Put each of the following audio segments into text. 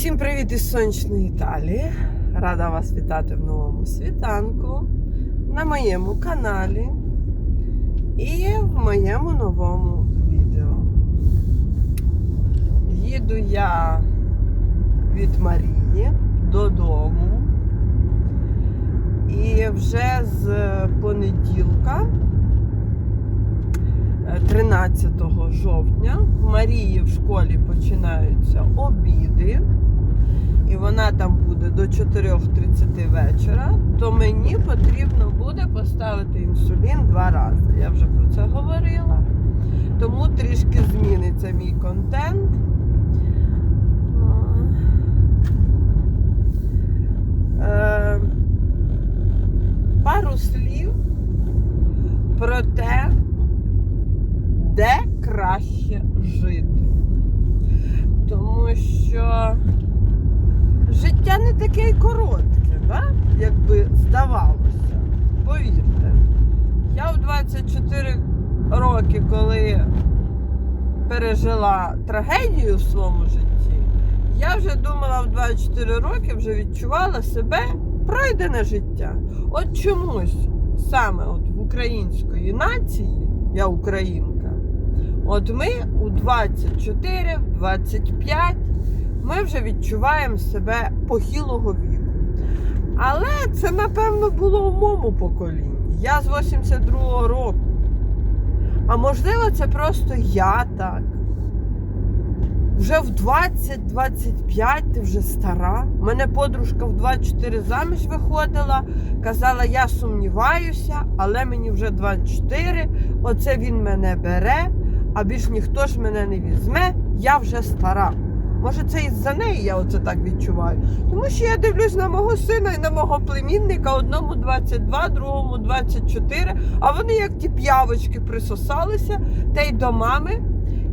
Всім привіт із сонячної Італії. Рада вас вітати в новому світанку на моєму каналі і в моєму новому відео. Їду я від Марії додому. І вже з понеділка, е, 13 жовтня, в Марії в школі починаються обіди, і вона там буде до 4.30 вечора, то мені потрібно буде поставити інсулін два рази. Я вже про це говорила. Тому трішки зміниться мій контент. Е, пару слів про те, де краще жити. Тому що життя не таке й коротке, да? як здавалося. Повірте, я в 24 роки, коли пережила трагедію в своєму житті, я вже думала в 24 роки, вже відчувала себе пройдене життя. От чомусь саме от в української нації, я українка, от ми у 24, в 25 ми вже відчуваємо себе похилого віку. Але це, напевно, було в моєму поколінні. Я з 82-го року. А можливо, це просто я так. Вже в 20-25 ти вже стара. У мене подружка в 24 заміж виходила, казала, я сумніваюся, але мені вже 24, оце він мене бере, а більш ніхто ж мене не візьме, я вже стара. Може, це із-за неї я оце так відчуваю. Тому що я дивлюсь на мого сина і на мого племінника, одному 22, другому 24, а вони як ті п'явочки присосалися, та й до мами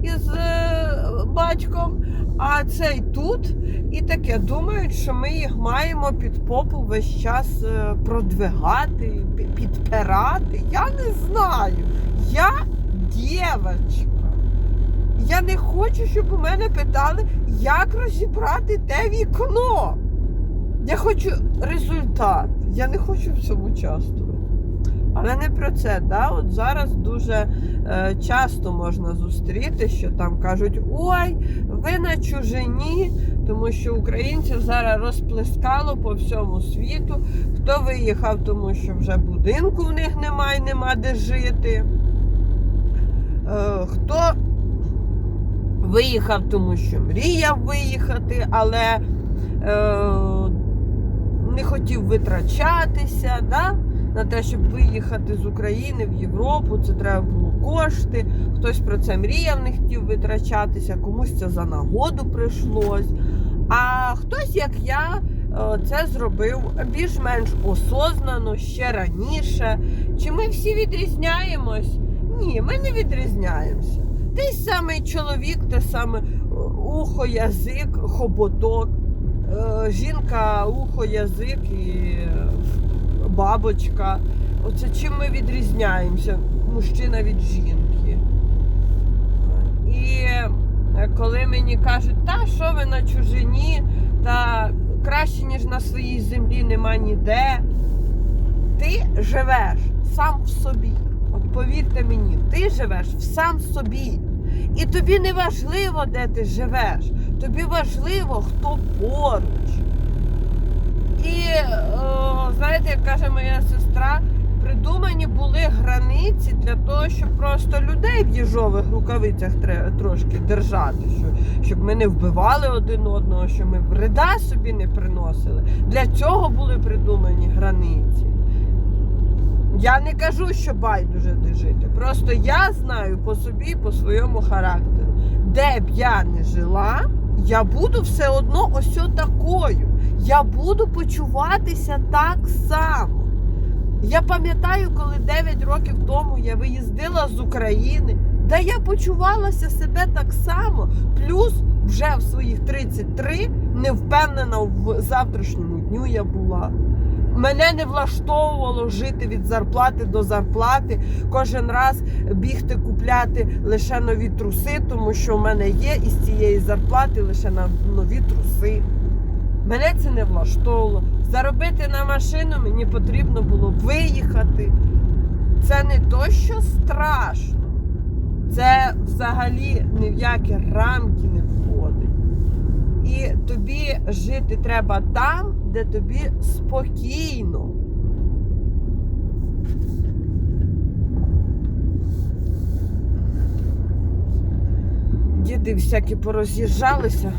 із е, батьком, а цей тут. І таке думають, що ми їх маємо під попу весь час е, продвигати, підпирати. Я не знаю. Я дівчинка. Я не хочу, щоб у мене питали, як розібрати те вікно. Я хочу результат. Я не хочу в цьому участвувати. Але не про це. Да? От зараз дуже е, часто можна зустріти, що там кажуть, ой, ви на чужині, тому що українців зараз розплескало по всьому світу. Хто виїхав, тому що вже будинку в них немає, нема де жити. Е, хто виїхав, тому що мріяв виїхати, але е, не хотів витрачатися да? на те, щоб виїхати з України в Європу. Це треба було кошти. Хтось про це мріяв, не хотів витрачатися, комусь це за нагоду прийшлось. А хтось, як я, е, це зробив більш-менш осознано ще раніше. Чи ми всі відрізняємось? Ні, ми не відрізняємося. Той самий чоловік, те саме ухо, язик, хоботок, е, жінка, ухо, язик і е, бабочка. Оце чим ми відрізняємося, мужчина від жінки. І е, коли мені кажуть, та що ви на чужині, та краще, ніж на своїй землі нема ніде, ти живеш сам в собі. От повірте мені, ти живеш в сам собі. І тобі не важливо, де ти живеш. Тобі важливо, хто поруч. І о, знаєте, як каже моя сестра, придумані були границі для того, щоб просто людей в їжових рукавицях трошки держати, що, щоб ми не вбивали один одного, щоб ми вреда собі не приносили. Для цього були придумані границі. Я не кажу, що байдуже де жити. Просто я знаю по собі, по своєму характеру. Де б я не жила, я буду все одно ось такою. Я буду почуватися так само. Я пам'ятаю, коли 9 років тому я виїздила з України, де я почувалася себе так само, плюс вже в своїх 33 не впевнена в завтрашньому дню я була. Мене не влаштовувало жити від зарплати до зарплати, кожен раз бігти купляти лише нові труси, тому що в мене є із цієї зарплати лише на нові труси. Мене це не влаштовувало. Заробити на машину мені потрібно було виїхати. Це не то, що страшно. Це взагалі ні в які рамки не. І тобі жити треба там, де тобі спокійно. Діди всякі пороз'їжджалися.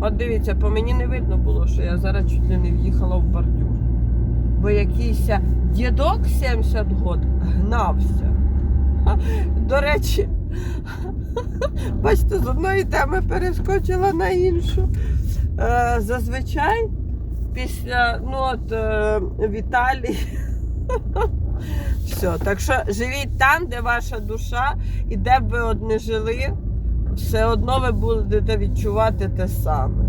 От дивіться, по мені не видно було, що я зараз чуть ли не в'їхала в бордюр. Бо якийсь дідок 70 год гнався. До речі, бачите, з одної теми перескочила на іншу. Е, зазвичай після ну от е, Віталій. Все, так що живіть там, де ваша душа, і де б ви от не жили, все одно ви будете відчувати те саме.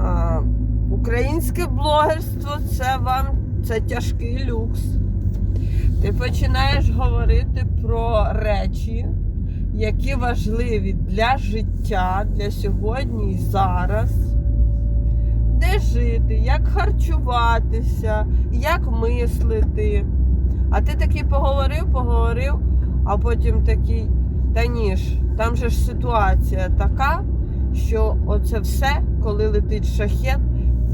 А, українське блогерство це вам це тяжкий люкс. Ти починаєш говорити про речі, які важливі для життя, для сьогодні і зараз. Де жити, як харчуватися, як мислити. А ти такий поговорив, поговорив, а потім такий, та ні ж, там же ж ситуація така, що оце все, коли летить шахет,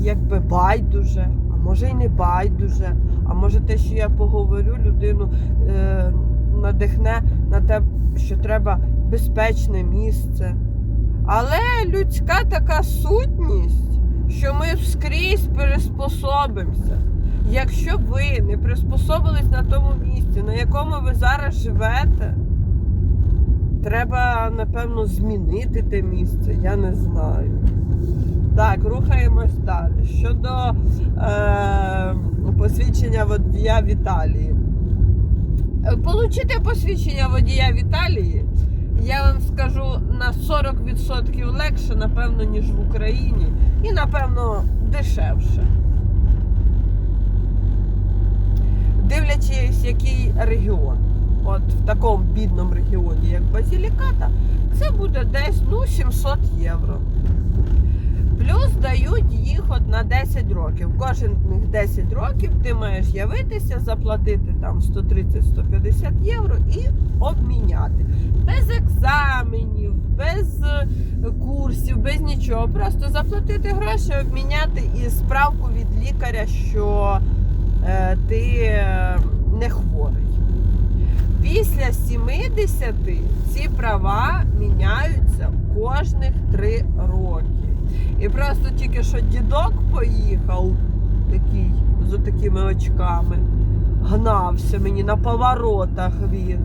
якби байдуже, а може й не байдуже. А може те, що я поговорю, людину е, надихне на те, що треба безпечне місце. Але людська така сутність, що ми скрізь переспособимося. Якщо ви не приспособились на тому місці, на якому ви зараз живете, треба, напевно, змінити те місце, я не знаю. Так, рухаємось далі. Щодо е, посвідчення водія в Італії. Е, Получити посвідчення водія в Італії, я вам скажу, на 40% легше, напевно, ніж в Україні, і, напевно, дешевше. Дивлячись, який регіон. От в такому бідному регіоні, як Базіліката, це буде десь ну, 700 євро. Плюс дають їх от на 10 років. Кожен них 10 років ти маєш явитися, заплатити там 130-150 євро і обміняти. Без екзаменів, без е, курсів, без нічого. Просто заплатити гроші, обміняти і справку від лікаря, що е, ти е, не хворий. Після 70 ці права міняються кожних 3 роки. І просто тільки що дідок поїхав, такий, з такими очками, гнався мені на поворотах він.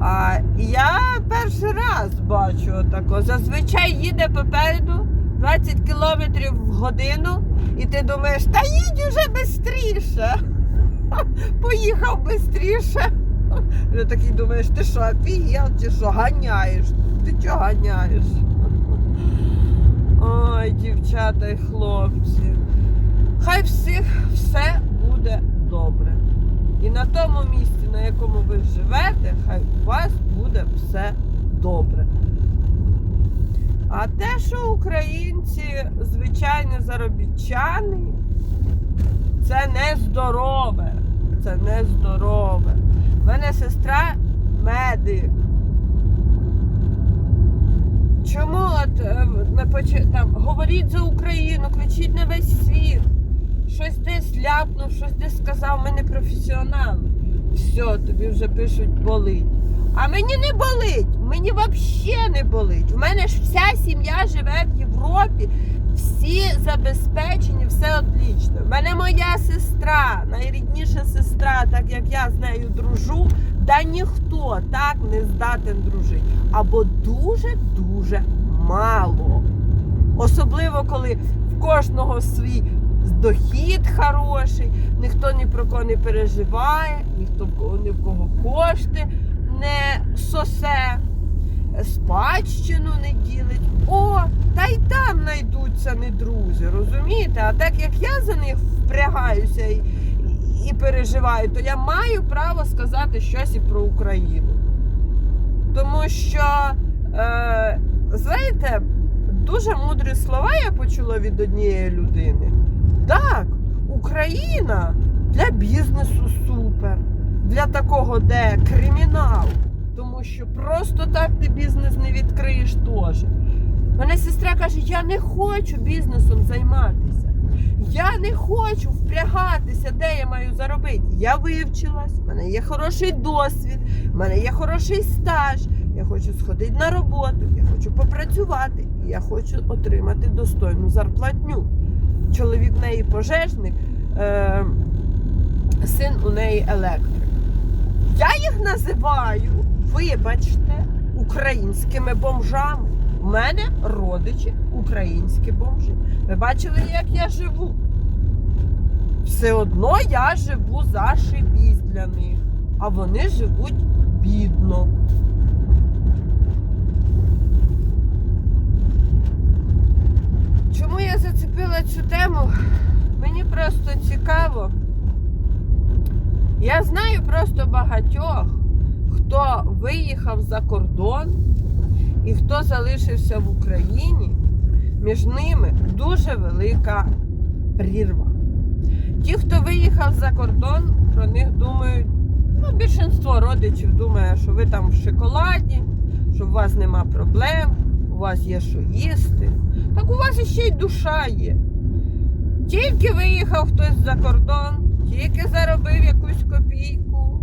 А я перший раз бачу отако. Зазвичай їде попереду 20 км в годину, і ти думаєш, та їдь уже швидше. Поїхав швидше. Вже такий думаєш, ти що, офігел, чи що, ганяєш? Ти чого ганяєш? Ой, дівчата і хлопці. Хай всіх все буде добре. І на тому місці, на якому ви живете, хай у вас буде все добре. А те, що українці, звичайні заробітчани, це нездорове. Це нездорове. У мене сестра медик. Чому от е, там говоріть за Україну, кричіть на весь світ. Щось десь ляпнув, щось десь сказав, ми не професіонали. Все, тобі вже пишуть болить. А мені не болить, мені взагалі не болить. У мене ж вся сім'я живе в Європі, всі забезпечені, все отлично. У мене моя сестра, найрідніша сестра, так як я з нею дружу, да ніхто так не здатен дружити. Або дуже-дуже мало. Особливо, коли в кожного свій дохід хороший, ніхто ні про кого не переживає, ніхто ні в кого кошти не сосе. спадщину не ділить. О, та й там знайдуться не друзі, розумієте? А так як я за них впрягаюся і, і переживаю, то я маю право сказати щось і про Україну. Тому що, е, знаєте, дуже мудрі слова я почула від однієї людини. Так, Україна для бізнесу супер, для такого, де кримінал. Тому що просто так ти бізнес не відкриєш теж. Мене сестра каже, я не хочу бізнесом займатися. Я не хочу впрягатися, де я маю заробити. Я вивчилась, в мене є хороший досвід, в мене є хороший стаж. Я хочу сходити на роботу, я хочу попрацювати, і я хочу отримати достойну зарплатню. Чоловік в неї пожежник, е, син у неї електрик. Я їх називаю, вибачте, українськими бомжами. У мене родичі українські бомжі. Ви бачили, як я живу? Все одно я живу зашибісь для них, а вони живуть бідно. Чому я зацепила цю тему? Мені просто цікаво. Я знаю просто багатьох, хто виїхав за кордон і хто залишився в Україні. Між ними дуже велика прірва. Ті, хто виїхав за кордон, про них думають, ну, більшинство родичів думає, що ви там в шоколаді, що у вас нема проблем, у вас є що їсти. Так у вас іще й душа є. Тільки виїхав хтось за кордон, тільки заробив якусь копійку.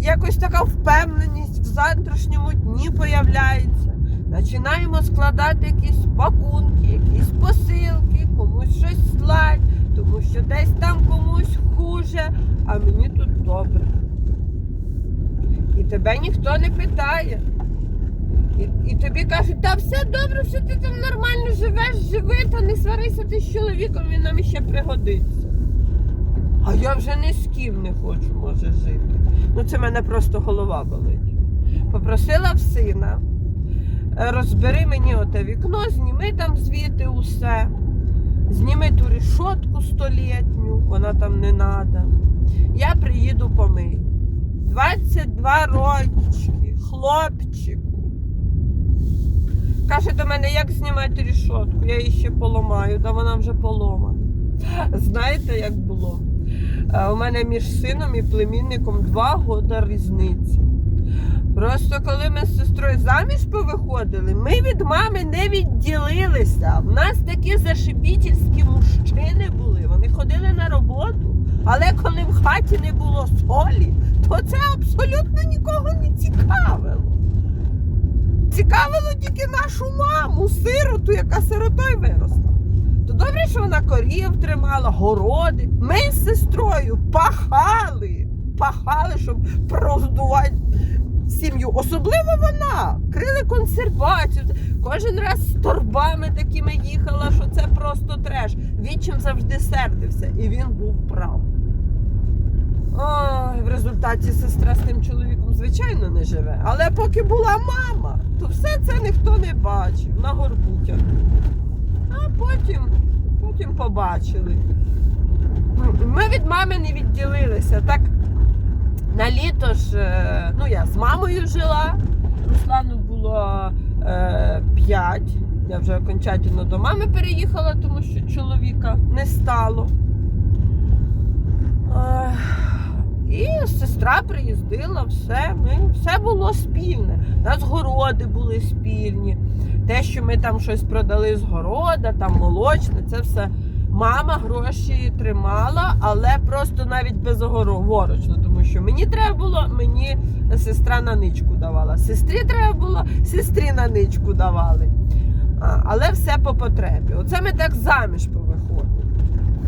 Якось така впевненість в завтрашньому дні появляється. Починаємо складати якісь пакунки, якісь посилки, комусь щось слать, тому що десь там комусь хуже, а мені тут добре. І тебе ніхто не питає. І, і тобі кажуть, та все добре, все ти там нормально живеш, живи, та не сварися ти з чоловіком, він нам іще пригодиться. А я вже ні з ким не хочу, може, жити. Ну, це мене просто голова болить. Попросила в сина, «Е, розбери мені оте вікно, зніми там звідти усе, зніми ту рішотку столітню, вона там не треба. Я приїду помию. 22 рочки, хлопчику. Каже до мене, як знімати рішотку? Я її ще поламаю, та вона вже поломана. Знаєте, як було? Е, У мене між сином і племінником два года різниці. Просто коли ми з сестрою заміж повиходили, ми від мами не відділилися. В нас такі зашибітельські мужчини були. Вони ходили на роботу. Але коли в хаті не було солі, то це абсолютно нікого не цікавило. Цікавило тільки нашу маму, сироту, яка сиротою виросла. То добре, що вона корів тримала, городи. Ми з сестрою пахали, пахали, щоб проздувати сім'ю. Особливо вона. Крили консервацію. Кожен раз з торбами такими їхала, що це просто треш. Відчим завжди сердився, і він був прав. Ой, в результаті сестра з тим чоловіком, звичайно, не живе. Але поки була мама, то все це ніхто не бачив на горбу тягнув. А потім, потім побачили. Ми від мами не відділилися. Так на літо ж, е, ну я з мамою жила, Руслану було е, 5. Я вже окончательно до мами переїхала, тому що чоловіка не стало. Е, і сестра приїздила, все, ми, все було спільне. У нас городи були спільні. Те, що ми там щось продали з города, там молочне, це все. Мама гроші тримала, але просто навіть безоговорочно, тому що мені треба було, мені сестра на ничку давала. Сестрі треба було, сестрі на ничку давали. А, але все по потребі. Оце ми так заміж повиходили.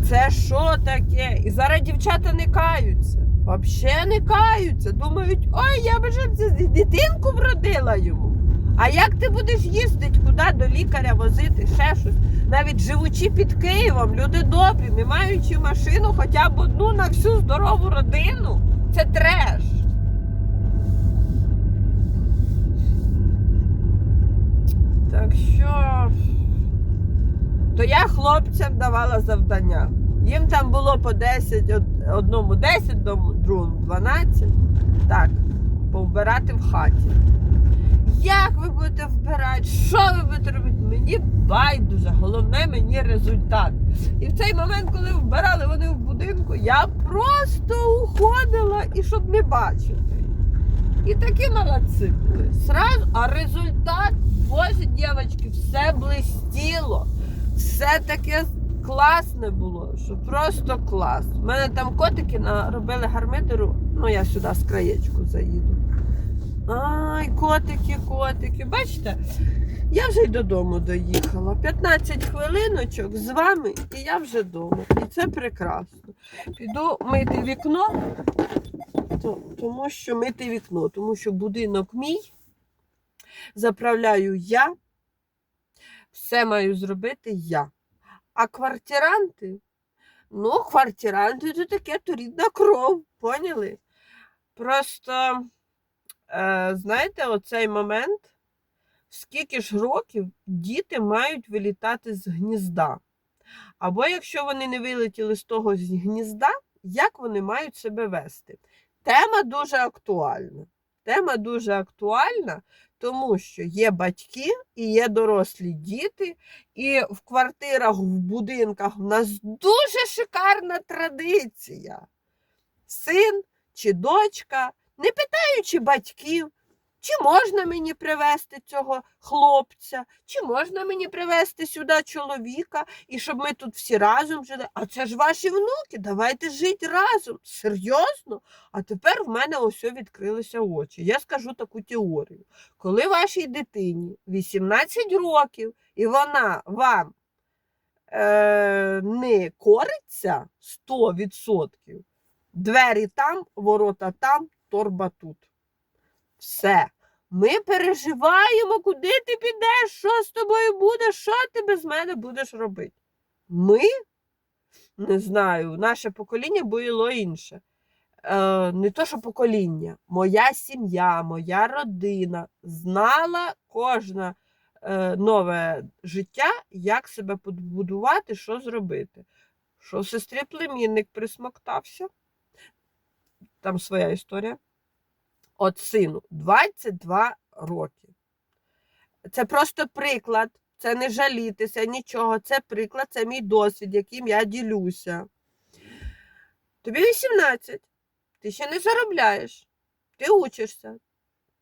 Це що таке? І зараз дівчата не каються. Взагалі не каються. Думають, ой, я б ці- дитинку вродила йому. А як ти будеш їздити, куди до лікаря возити, ще щось? Навіть живучи під Києвом, люди добрі, не маючи машину хоча б одну на всю здорову родину, це треш. Так що. То я хлопцям давала завдання. Їм там було по 10, одному 10, другому 12. Так, повбирати в хаті. Як ви будете вбирати? Що ви будете робити? Мені байдуже, головне мені результат. І в цей момент, коли вбирали вони в будинку, я просто уходила і щоб не бачити. І такі молодці були. Сразу, а результат, боже, дівчатки, все блистіло. Все таке класне було, що просто клас. У мене там котики наробили гармидеру, ну я сюди з краєчку заїду. Ай, котики, котики. Бачите, я вже й додому доїхала. 15 хвилиночок з вами, і я вже вдома. І це прекрасно. Піду мити вікно, тому що мити вікно, тому що будинок мій, заправляю я, все маю зробити я. А квартиранти, ну, квартиранти то таке то рідна кров, поняли? Просто. Е, знаєте, оцей момент, скільки ж років діти мають вилітати з гнізда. Або якщо вони не вилетіли з того з гнізда, як вони мають себе вести? Тема дуже актуальна. Тема дуже актуальна, тому що є батьки і є дорослі діти, і в квартирах, в будинках в нас дуже шикарна традиція. Син чи дочка не питаючи батьків, чи можна мені привезти цього хлопця, чи можна мені привезти сюди чоловіка, і щоб ми тут всі разом жили. А це ж ваші внуки, давайте жити разом. Серйозно? А тепер в мене ось відкрилися очі. Я скажу таку теорію. Коли вашій дитині 18 років, і вона вам е, не кориться 100%, двері там, ворота там, торба тут. Все. Ми переживаємо, куди ти підеш, що з тобою буде, що ти без мене будеш робити. Ми, не знаю, наше покоління було інше. Е, не то, що покоління, моя сім'я, моя родина знала кожне е, нове життя, як себе побудувати, що зробити. Що в сестрі племінник присмоктався там своя історія. От сину 22 роки. Це просто приклад, це не жалітися, нічого. Це приклад, це мій досвід, яким я ділюся. Тобі 18, ти ще не заробляєш, ти учишся.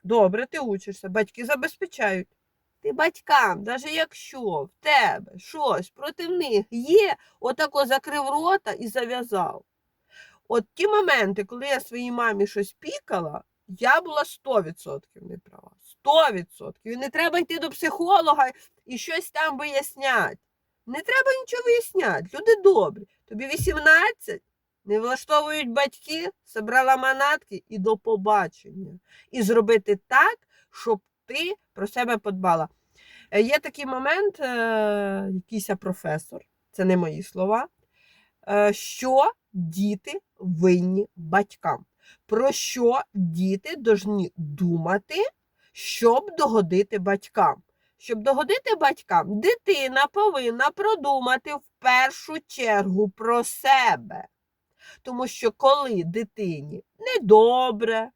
Добре, ти учишся, батьки забезпечають. Ти батькам, навіть якщо в тебе щось проти них є, отако закрив рота і зав'язав. От ті моменти, коли я своїй мамі щось пікала, я була 100% не права. 100%. І не треба йти до психолога і щось там виясняти. Не треба нічого виясняти. Люди добрі. Тобі 18, не влаштовують батьки, забрала манатки і до побачення. І зробити так, щоб ти про себе подбала. Е, Є такий момент, е, якийсь професор, це не мої слова, е, що діти винні батькам. Про що діти повинні думати, щоб догодити батькам? Щоб догодити батькам, дитина повинна продумати в першу чергу про себе. Тому що коли дитині недобре,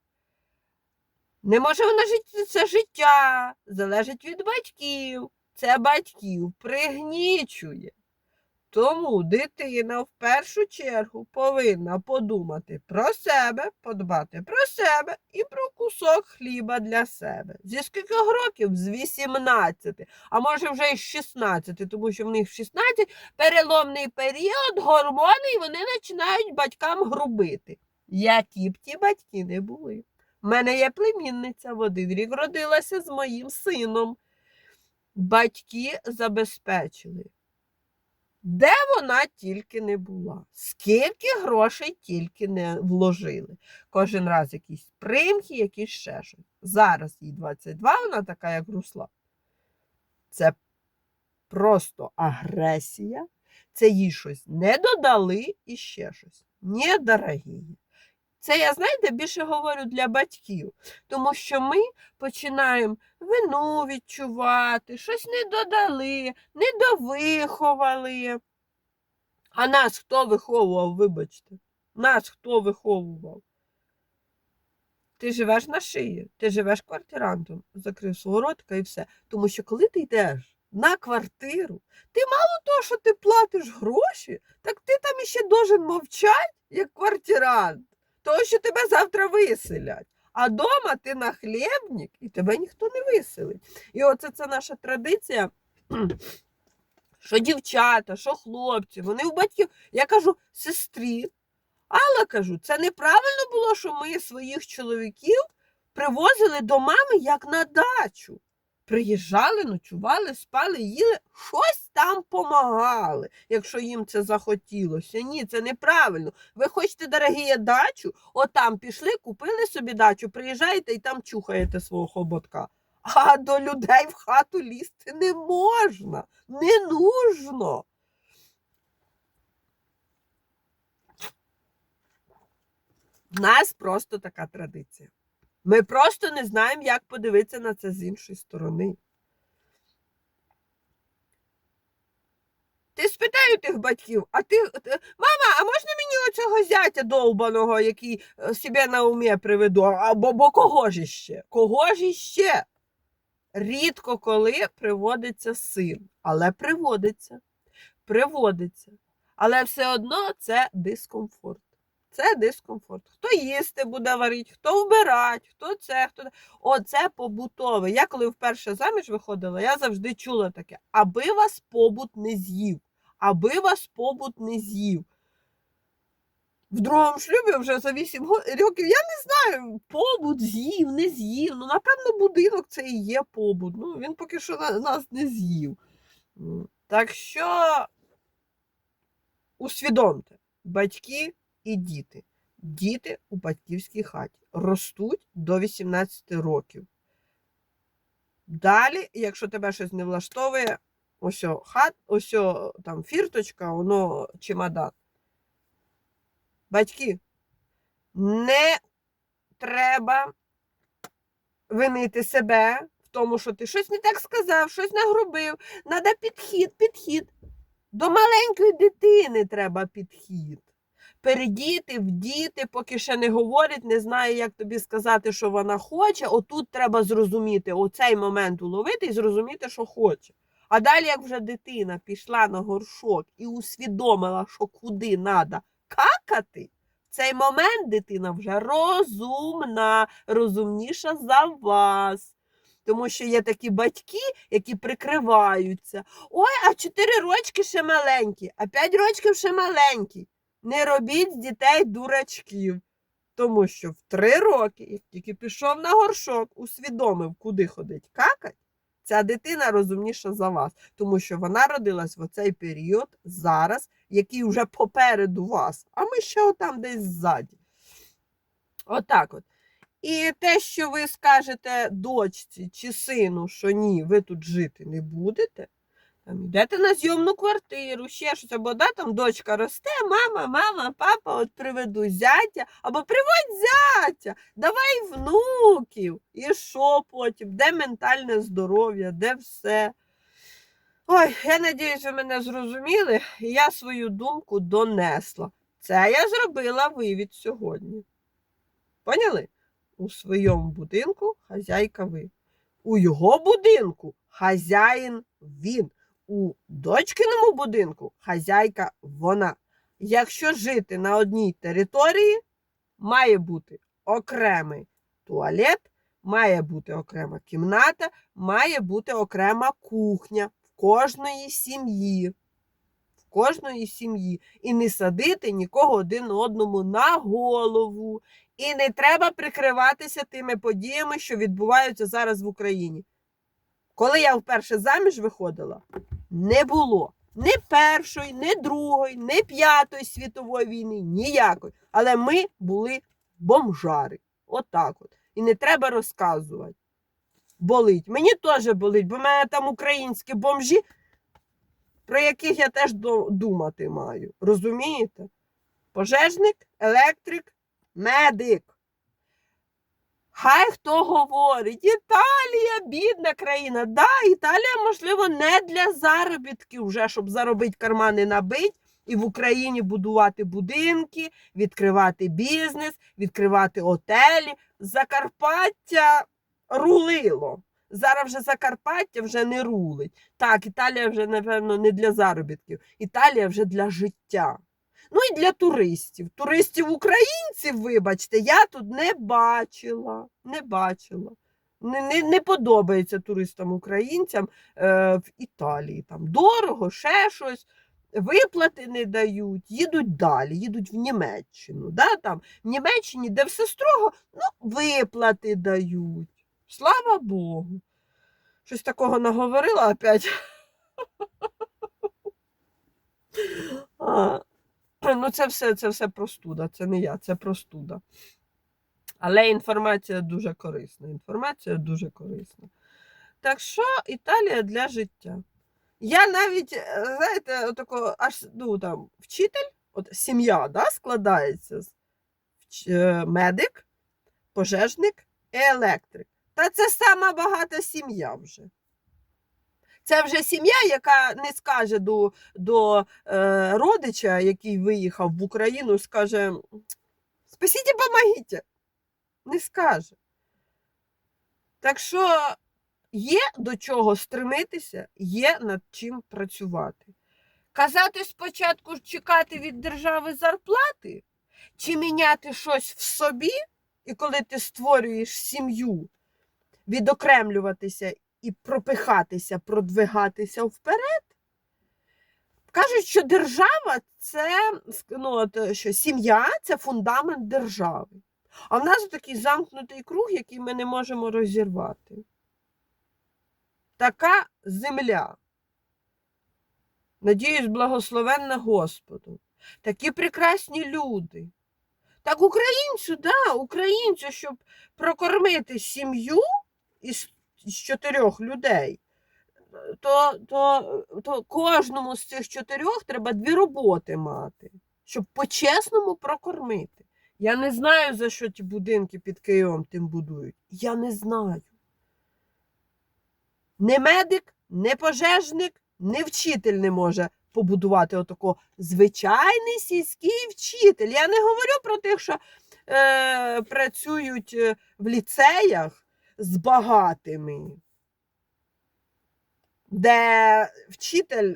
не може вона жити це життя, залежить від батьків, це батьків пригнічує. Тому дитина в першу чергу повинна подумати про себе, подбати про себе і про кусок хліба для себе. Зі скількох років? З 18, а може вже й з 16, тому що в них в 16 переломний період, гормони, і вони починають батькам грубити. Які б ті батьки не були. У мене є племінниця в один рік родилася з моїм сином. Батьки забезпечили. Де вона тільки не була, скільки грошей тільки не вложили. Кожен раз якісь примхи, якісь ще щось. Зараз їй 22, вона така, як Руслан. Це просто агресія. Це їй щось не додали і ще щось. Ні, дорогі. Це я, знаєте, більше говорю для батьків, тому що ми починаємо вину відчувати, щось не додали, не довиховали. А нас хто виховував, вибачте? Нас хто виховував? Ти живеш на шиї, ти живеш квартирантом, закрив свого ротика і все. Тому що коли ти йдеш на квартиру, ти мало того, що ти платиш гроші, так ти там іще должен мовчати, як квартирант, тому що тебе завтра виселять. А дома ти нахлєбник і тебе ніхто не виселить. І оце це наша традиція. Що дівчата, що хлопці, вони у батьків, я кажу, сестрі. Алла кажу, це неправильно було, що ми своїх чоловіків привозили до мами як на дачу. Приїжджали, ночували, спали, їли, щось там помагали, якщо їм це захотілося. Ні, це неправильно. Ви хочете, дорогі, дачу, отам пішли, купили собі дачу, приїжджаєте і там чухаєте свого хоботка. А до людей в хату лізти не можна, не нужно. У нас просто така традиція. Ми просто не знаємо, як подивитися на це з іншої сторони. Ти спитай у тих батьків, а ти, мама, а можна мені оцього зятя довбаного, який е, себе на умі приведу? Або бо кого ж іще? Кого ж іще? Рідко коли приводиться син, але приводиться, приводиться. Але все одно це дискомфорт. Це дискомфорт. Хто їсти буде варити, хто вбирати, хто це, хто. Оце побутове. Я коли вперше заміж виходила, я завжди чула таке: аби вас побут не з'їв, аби вас побут не з'їв. В другому шлюбі вже за 8 років я не знаю, побут з'їв, не з'їв. Ну, напевно, будинок це і є побут. Ну, він поки що нас не з'їв. Так що усвідомте, батьки і діти. Діти у батьківській хаті ростуть до 18 років. Далі, якщо тебе щось не влаштовує, ось хат, ось там фірточка, воно чемодан. Батьки, не треба винити себе в тому, що ти щось не так сказав, щось нагрубив. Надо підхід, підхід. До маленької дитини треба підхід. Передіти, вдіти, поки ще не говорить, не знає, як тобі сказати, що вона хоче. Отут треба зрозуміти, оцей момент уловити і зрозуміти, що хоче. А далі, як вже дитина пішла на горшок і усвідомила, що куди треба какати, в цей момент дитина вже розумна, розумніша за вас. Тому що є такі батьки, які прикриваються. Ой, а 4 рочки ще маленькі, а 5 рочків ще маленькі. Не робіть з дітей дурачків. Тому що в 3 роки, як тільки пішов на горшок, усвідомив, куди ходить какать, ця дитина розумніша за вас, тому що вона родилась в оцей період зараз, який вже попереду вас, а ми ще отам десь ззаді. Отак от. І те, що ви скажете дочці чи сину, що ні, ви тут жити не будете, там йдете на зйомну квартиру, ще щось, або да, там дочка росте, мама, мама, папа, от приведу зятя, або приводь зятя, давай внуків. І що потім? Де ментальне здоров'я, де все? Ой, я надіюсь, ви мене зрозуміли, і я свою думку донесла. Це я зробила вивід сьогодні. Поняли? У своєму будинку хазяйка ви. У його будинку хазяїн він. У дочкиному будинку хазяйка вона. Якщо жити на одній території, має бути окремий туалет, має бути окрема кімната, має бути окрема кухня в кожної сім'ї. В кожної сім'ї. І не садити нікого один одному на голову. І не треба прикриватися тими подіями, що відбуваються зараз в Україні. Коли я вперше заміж виходила, не було ні першої, ні другої, ні п'ятої світової війни, ніякої. Але ми були бомжари. Отак от. І не треба розказувати. Болить. Мені теж болить, бо в мене там українські бомжі, про яких я теж думати маю. Розумієте? Пожежник, електрик, медик. Хай хто говорить, Італія бідна країна. Да, Італія, можливо, не для заробітків, вже, щоб заробити кармани набить, і в Україні будувати будинки, відкривати бізнес, відкривати отелі. Закарпаття рулило. Зараз вже Закарпаття вже не рулить. Так, Італія вже, напевно, не для заробітків. Італія вже для життя. Ну і для туристів. Туристів українців, вибачте, я тут не бачила. Не бачила. Не, не, не подобається туристам українцям е, в Італії. Там дорого, ще щось. Виплати не дають, їдуть далі, їдуть в Німеччину. Да? Там, в Німеччині, де все строго, ну, виплати дають. Слава Богу. Щось такого наговорила опять. Ну, це все, це все простуда, це не я, це простуда. Але інформація дуже корисна. Інформація дуже корисна. Так що Італія для життя. Я навіть, е, знаєте, отако, аж ну, там, вчитель, от сім'я да, складається з е, медик, пожежник і електрик. Та це сама багата сім'я вже. Це вже сім'я, яка не скаже до, до е, родича, який виїхав в Україну, скаже: Спасіть, помогіть. Не скаже. Так що є до чого стремитися, є над чим працювати. Казати спочатку чекати від держави зарплати, чи міняти щось в собі, і коли ти створюєш сім'ю, відокремлюватися і пропихатися, продвигатися вперед. Кажуть, що держава це ну, от, що сім'я це фундамент держави. А в нас такий замкнутий круг, який ми не можемо розірвати. Така земля. Надіюсь, благословенна Господу. Такі прекрасні люди. Так українцю, да, українцю, щоб прокормити сім'ю із з чотирьох людей, то, то, то кожному з цих чотирьох треба дві роботи мати, щоб по-чесному прокормити. Я не знаю, за що ті будинки під Києвом тим будують. Я не знаю. Не медик, не пожежник, не вчитель не може побудувати отако звичайний сільський вчитель. Я не говорю про тих, що е, працюють е, в ліцеях з багатими, де вчитель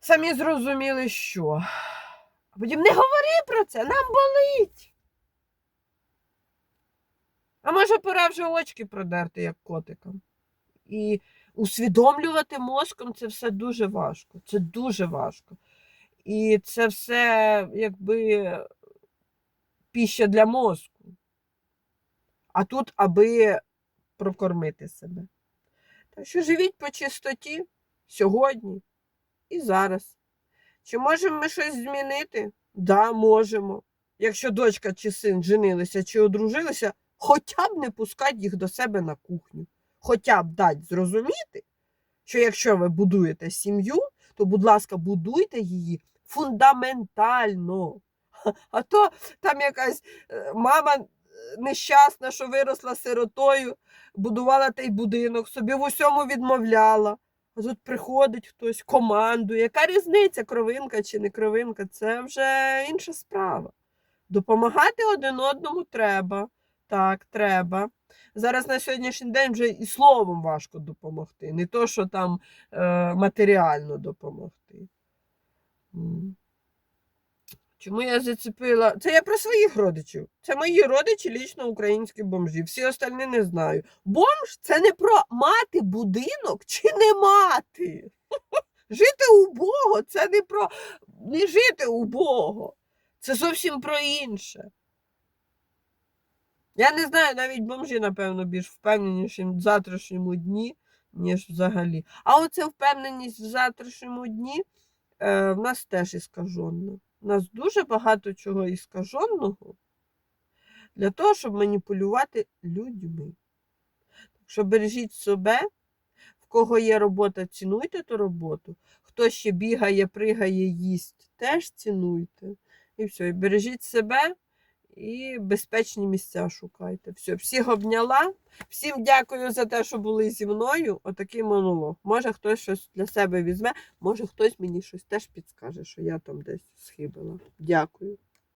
самі зрозуміли, що. А потім не говори про це, нам болить. А може, пора вже очки продерти, як котикам. І усвідомлювати мозком це все дуже важко. Це дуже важко. І це все, якби піща для мозку. А тут, аби прокормити себе. Так що живіть по чистоті сьогодні і зараз. Чи можемо ми щось змінити? Да, можемо. Якщо дочка чи син женилися чи одружилися, хоча б не пускати їх до себе на кухню. Хоча б дати зрозуміти, що якщо ви будуєте сім'ю, то, будь ласка, будуйте її фундаментально. А то там якась е, мама е, нещасна, що виросла сиротою, будувала той будинок, собі в усьому відмовляла. А тут приходить хтось, командує. Яка різниця, кровинка чи не кровинка? Це вже інша справа. Допомагати один одному треба. Так, треба. Зараз на сьогоднішній день вже і словом важко допомогти, не то, що там е, матеріально допомогти. Чому я зацепила? Це я про своїх родичів. Це мої родичі, лічно українські бомжі. Всі остальні не знаю. Бомж це не про мати будинок чи не мати. Жити убого це не про не жити убого. Це зовсім про інше. Я не знаю, навіть бомжі, напевно, більш впевненіші в завтрашньому дні, ніж взагалі. А оця впевненість в завтрашньому дні е, в нас теж іскажена. У нас дуже багато чого іскаженого для того, щоб маніпулювати людьми. Так що бережіть себе, в кого є робота, цінуйте ту роботу. хто ще бігає, пригає, їсть, теж цінуйте. І все, і бережіть себе і безпечні місця шукайте. Все, всіх обняла. Всім дякую за те, що були зі мною. Отакий монолог. Може, хтось щось для себе візьме, може хтось мені щось теж підскаже, що я там десь схибила. Дякую.